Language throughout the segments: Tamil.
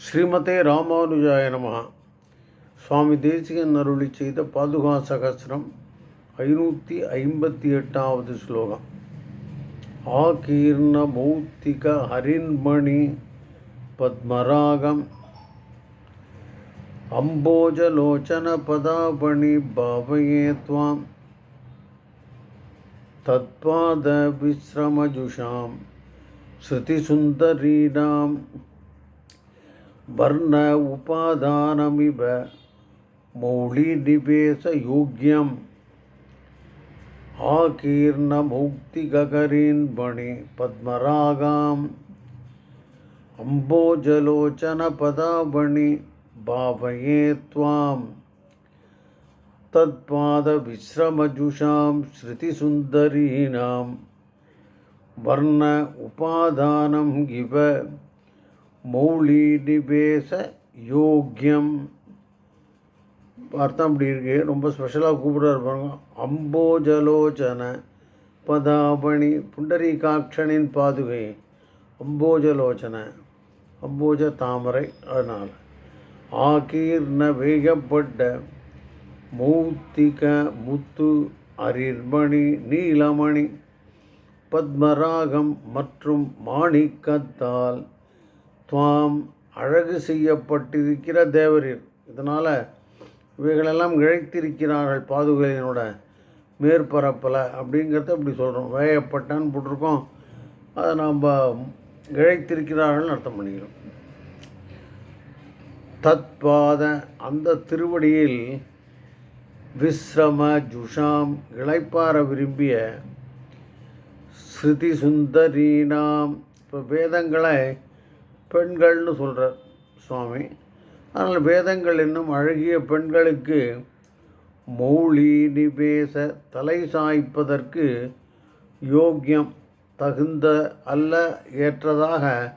ஸ்ரீமதே ராமானுஜாய நம சுவாமி தேசிகன் அருளி செய்த பாதுகா சகசிரம் ஐநூற்றி ஐம்பத்தி எட்டாவது ஸ்லோகம் ஆகீர்ண மௌத்திக ஹரின்மணி பத்மராகம் அம்போஜலோச்சன பதாபணி பாவயே त्वां தத்பாத விஸ்ரமஜுஷாம் ஸ்ருதிசுந்தரீடாம் வர்ண உபாதானமிவ மௌளிநிவேசயோக்கியம் ஆகீர்ணமௌக்திககரீன்மணி பத்மராகாம் अम्बोजलोचनपदावणि भावये त्वां तत्पादविश्रमजुषां श्रुतिसुन्दरीणां वर्ण उपादानम् इव மௌலிநிவேச யோக்கியம் அர்த்தம் அப்படி இருக்கு. ரொம்ப ஸ்பெஷலாக கூப்பிட்றாரு பாருங்க. அம்போஜலோச்சன பதாபணி புண்டரீகாட்சனின் பாதுகை. அம்போஜலோச்சன அம்போஜ தாமரை அதனால். ஆகீர்ண வேகப்பட்ட மௌத்திக முத்து அரிர்மணி நீலமணி. பத்மராகம் மற்றும் மாணிக்கத்தால் துவாம் அழகு செய்யப்பட்டிருக்கிற தேவரீர். இதனால் இவைகளெல்லாம் இழைத்திருக்கிறார்கள் பாதுகையினோட மேற்பரப்பில் அப்படிங்கிறத இப்படி சொல்கிறோம் வேயப்பட்டான்னு போட்டிருக்கோம். அதை நாம் இழைத்திருக்கிறார்கள்னு அர்த்தம் பண்ணிக்கிறோம். தத்பாத அந்த திருவடியில் விஸ்ரம ஜுஷாம் இளைப்பார விரும்பிய ஸ்ருதி சுந்தரீனாம் இப்போ வேதங்களை பெண்கள்னு சொல்கிறார் சுவாமி. அதனால் வேதங்கள் இன்னும் அழகிய பெண்களுக்கு மௌலி நிவேச தலை சாய்ப்பதற்கு யோக்கியம் தகுந்த அல்ல ஏற்றதாக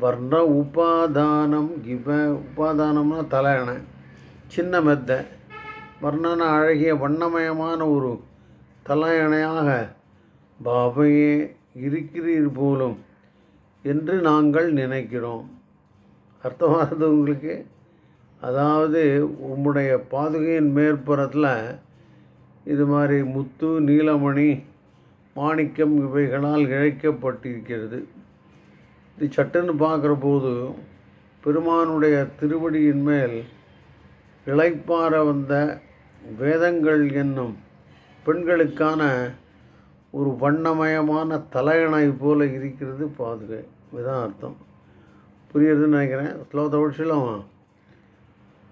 வர்ண உபாதானம். இவ உபாதானம்னா தலையணை சின்ன மெத்தை. வர்ணன அழகிய வண்ணமயமான ஒரு தலையணையாக பாவையே இருக்கிறீர் போலும் என்று நாங்கள் நினைக்கிறோம். அர்த்தமாகுது உங்களுக்கு? அதாவது உம்முடைய பாதுகையின் மேற்புறத்தில் இது மாதிரி முத்து நீலமணி மாணிக்கம் இவைகளால் இழைக்கப்பட்டிருக்கிறது. இது சட்டுன்னு பார்க்குற போது பெருமானுடைய திருவடியின் மேல் இழைப்பார வந்த வேதங்கள் என்னும் பெண்களுக்கான ஒரு வண்ணமயமான தலையணை போல் இருக்கிறது பாதுகை. இதுதான் அர்த்தம். புரியுறதுன்னு நினைக்கிறேன். ஸ்லோகத்தை படிச்சிடலாமா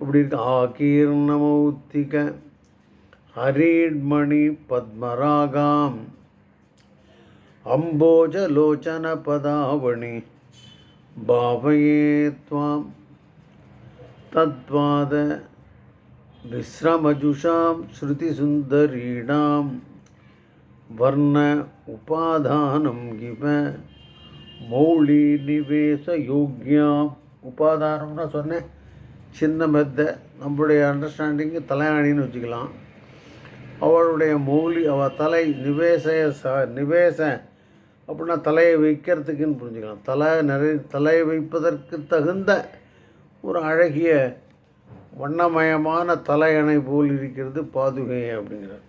இப்படி இருக்கு. ஆகீர்ணமௌத்திக ஹரீட்மணி பத்மராகாம். அம்போஜலோச்சன பதாவணி. பாவயே त्वां தத்வாத விஸ்ரமஜுஷாம் ஸ்ருதிசுந்தரீணாம். வர்ண உபாதானம் இவ. மௌலி நிவேச யோக்யாம். உபாதானம்னா சொன்னேன். சின்ன மெத்தை நம்மளுடைய அண்டர்ஸ்டாண்டிங்கு தலையாணின்னு வச்சுக்கலாம். அவளுடைய மௌலி அவள் தலை நிவேச ச நிவேச அப்படின்னா தலையை வைக்கிறதுக்குன்னு புரிஞ்சுக்கலாம். தலை நிறை தலையை வைப்பதற்கு தகுந்த ஒரு அழகிய வண்ணமயமான தலையணை போல் இருக்கிறது பாதுகை அப்படிங்கிறார்.